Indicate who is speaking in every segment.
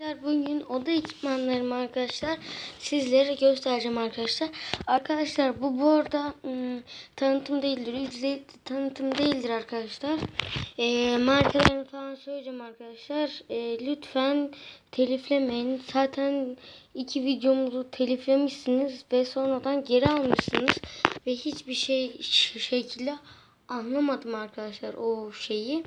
Speaker 1: Arkadaşlar bugün oda ekipmanlarımı arkadaşlar sizlere göstereceğim arkadaşlar. Arkadaşlar bu bu arada ım, tanıtım değildir. Ücretli tanıtım değildir arkadaşlar. E, markalarını falan söyleyeceğim arkadaşlar. E, lütfen teliflemeyin. Zaten iki videomuzu teliflemişsiniz ve sonradan geri almışsınız. Ve hiçbir şey şekilde anlamadım arkadaşlar o şeyi.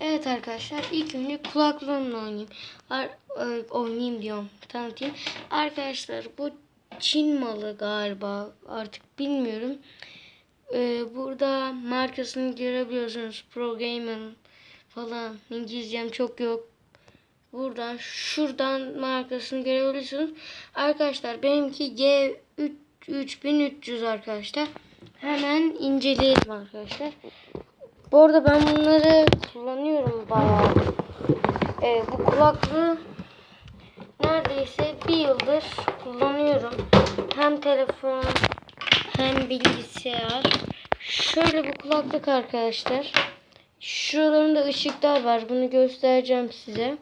Speaker 1: Evet arkadaşlar ilk önce kulaklığımla oynayayım. Ar- e, oynayayım diyorum. Tanıtayım. Arkadaşlar bu Çin malı galiba. Artık bilmiyorum. Ee, burada markasını görebiliyorsunuz. Pro Gamer falan. İngilizcem çok yok. Buradan şuradan markasını görebiliyorsunuz. Arkadaşlar benimki G 3300 arkadaşlar. Hemen inceleyelim arkadaşlar. Bu arada ben bunları kullanıyorum bayağı. Ee, bu kulaklığı neredeyse bir yıldır kullanıyorum. Hem telefon hem bilgisayar. Şöyle bu kulaklık arkadaşlar. Şuralarında ışıklar var. Bunu göstereceğim size.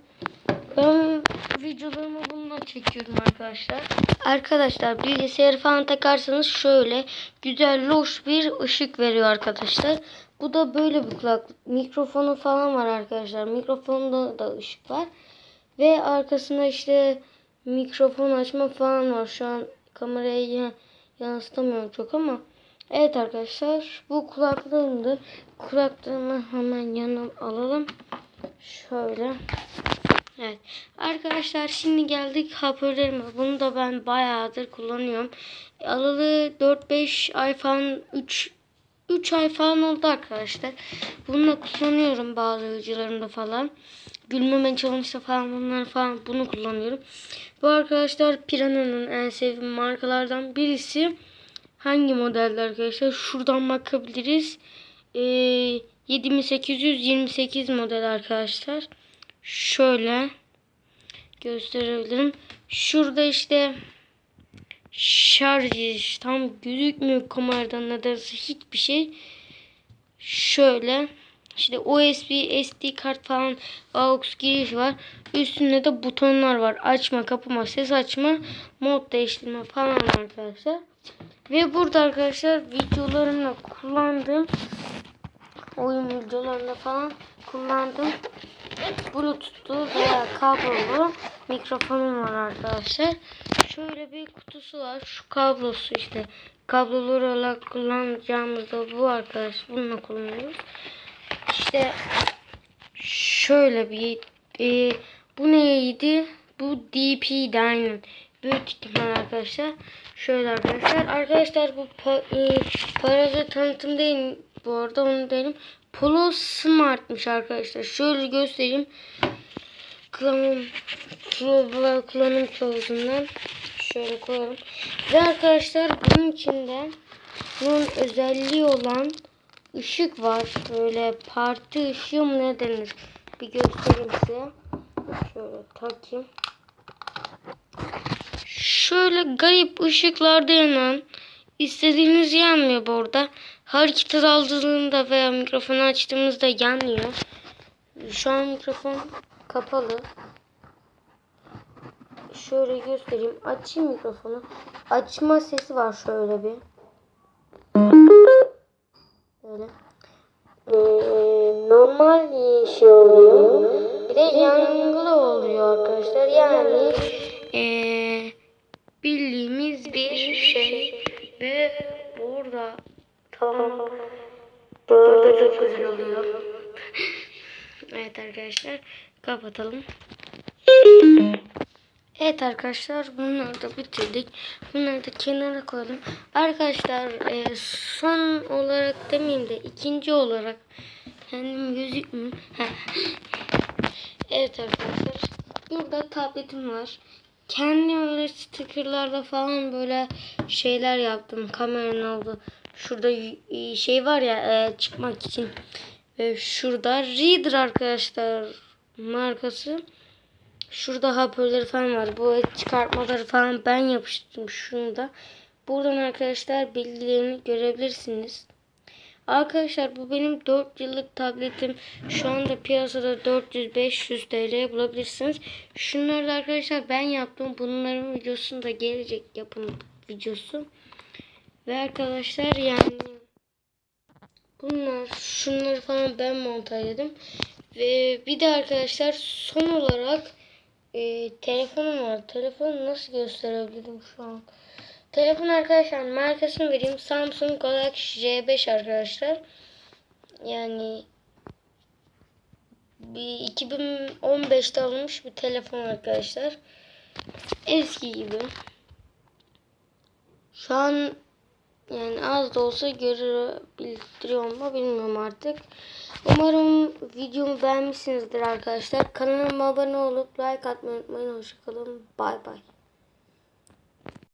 Speaker 1: Ben videolarımı bununla çekiyorum arkadaşlar. Arkadaşlar bilgisayarı falan takarsanız şöyle güzel loş bir ışık veriyor arkadaşlar. Bu da böyle bir kulaklık. Mikrofonu falan var arkadaşlar. Mikrofonda da ışık var. Ve arkasında işte mikrofon açma falan var. Şu an kamerayı ya- yansıtamıyorum çok ama. Evet arkadaşlar bu kulaklığımdı. Kulaklığımı hemen yanına alalım. Şöyle. Evet. Arkadaşlar şimdi geldik hoparlörüme. Bunu da ben bayağıdır kullanıyorum. Alalı 4-5 ay falan 3 3 ay falan oldu arkadaşlar. Bununla kullanıyorum bazı videolarımda falan. Gülmeme challenge'da falan bunlar falan bunu kullanıyorum. Bu arkadaşlar Piranha'nın en sevdiğim markalardan birisi. Hangi modelde arkadaşlar? Şuradan bakabiliriz. Ee, 7828 model arkadaşlar. Şöyle gösterebilirim. Şurada işte şarj tam gözükmüyor kameradan nedense hiçbir şey. Şöyle işte USB, SD kart falan AUX giriş var. Üstünde de butonlar var. Açma, kapama, ses açma, mod değiştirme falan arkadaşlar. Ve burada arkadaşlar videolarımda kullandığım oyun videolarında falan kullandığım Bluetooth'lu veya kablolu mikrofonum var arkadaşlar. Şöyle bir kutusu var. Şu kablosu işte. Kablolu olarak kullanacağımız da bu arkadaş. Bununla kullanıyoruz. İşte şöyle bir e, bu neydi? Bu DP'di aynen. Büyük ihtimal arkadaşlar. Şöyle arkadaşlar. Arkadaşlar bu pa, e, paralı tanıtım değil bu arada onu derim. Polo Smart'mış arkadaşlar. Şöyle göstereyim. Kullanım, kullanım kılavuzundan şöyle koyalım. Ve arkadaşlar bunun içinde bunun özelliği olan ışık var. Böyle parti ışığı mı ne denir? Bir göstereyim size. Şöyle takayım. Şöyle garip ışıklarda yanan istediğiniz yanmıyor bu arada. Hareket aldığında veya mikrofonu açtığımızda yanmıyor. Şu an mikrofon kapalı. Şöyle göstereyim. Açayım mikrofonu. Açma sesi var şöyle bir. Böyle. Ee, normal şey oluyor. Bir de yangılı oluyor arkadaşlar. Yani ee, bildiğimiz bir şey. Ve burada tamam. Burada çok güzel oluyor. evet arkadaşlar kapatalım. Evet arkadaşlar bunları da bitirdik. Bunları da kenara koydum. Arkadaşlar e, son olarak demeyeyim de ikinci olarak kendim gözükmüyor. Evet arkadaşlar burada tabletim var. Kendim öyle stickerlarda falan böyle şeyler yaptım. Kameranın oldu. Şurada şey var ya e, çıkmak için. Ve şurada Reader arkadaşlar markası. Şurada hoparlör falan var. Bu çıkartmaları falan ben yapıştırdım şunu da. Buradan arkadaşlar bilgilerini görebilirsiniz. Arkadaşlar bu benim 4 yıllık tabletim. Şu anda piyasada 400-500 TL bulabilirsiniz. Şunları da arkadaşlar ben yaptım. Bunların videosunu da gelecek yapım videosu. Ve arkadaşlar yani bunlar şunları falan ben montajladım. Ve bir de arkadaşlar son olarak e, telefonum var. Telefonu nasıl gösterebilirim şu an? Telefon arkadaşlar markasını vereyim. Samsung Galaxy J5 arkadaşlar. Yani bir 2015'te alınmış bir telefon arkadaşlar. Eski gibi. Şu an yani az da olsa görebiliyor mu bilmiyorum artık. Umarım videomu beğenmişsinizdir arkadaşlar. Kanalıma abone olup like atmayı unutmayın. Hoşçakalın. Bay bay.